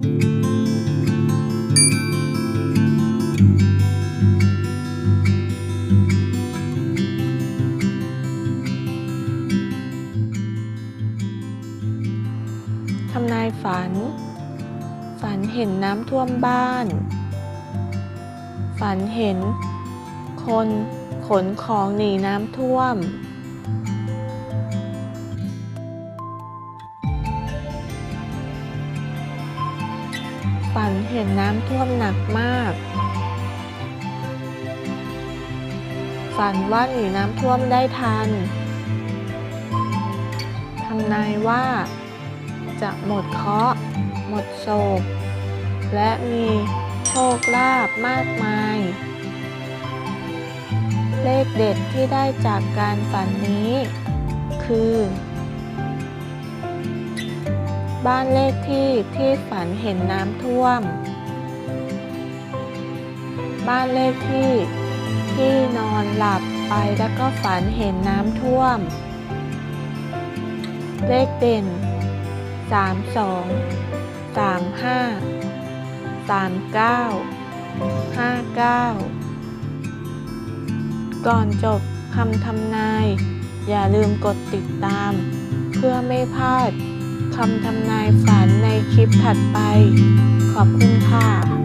ทำนายฝัน ฝันเห็นน้ำท่วมบ้าน ฝันเห็นคนขนของหนีน้ำท่วม ฝันเห็นน้ำท่วมหนักมาก ฝันว่าหนีน้ำท่วมได้ทัน ทำนายว่า จะหมดเคราะห์หมดโศก และมีโชคลาภมากมาย เลขเด็ดที่ได้จากการฝันนี้ คือ บ้านเลขที่ที่ฝันเห็นน้ำท่วม บ้านเลขที่ที่นอนหลับไปแล้วก็ฝันเห็นน้ำท่วม เลขเด่นสามสองสามห้าสามเก้าห้าเก้าก่อนจบคำทำนาย อย่าลืมกดติดตาม เพื่อไม่พลาด คำทำนายฝันในคลิปถัดไป ขอบคุณค่ะ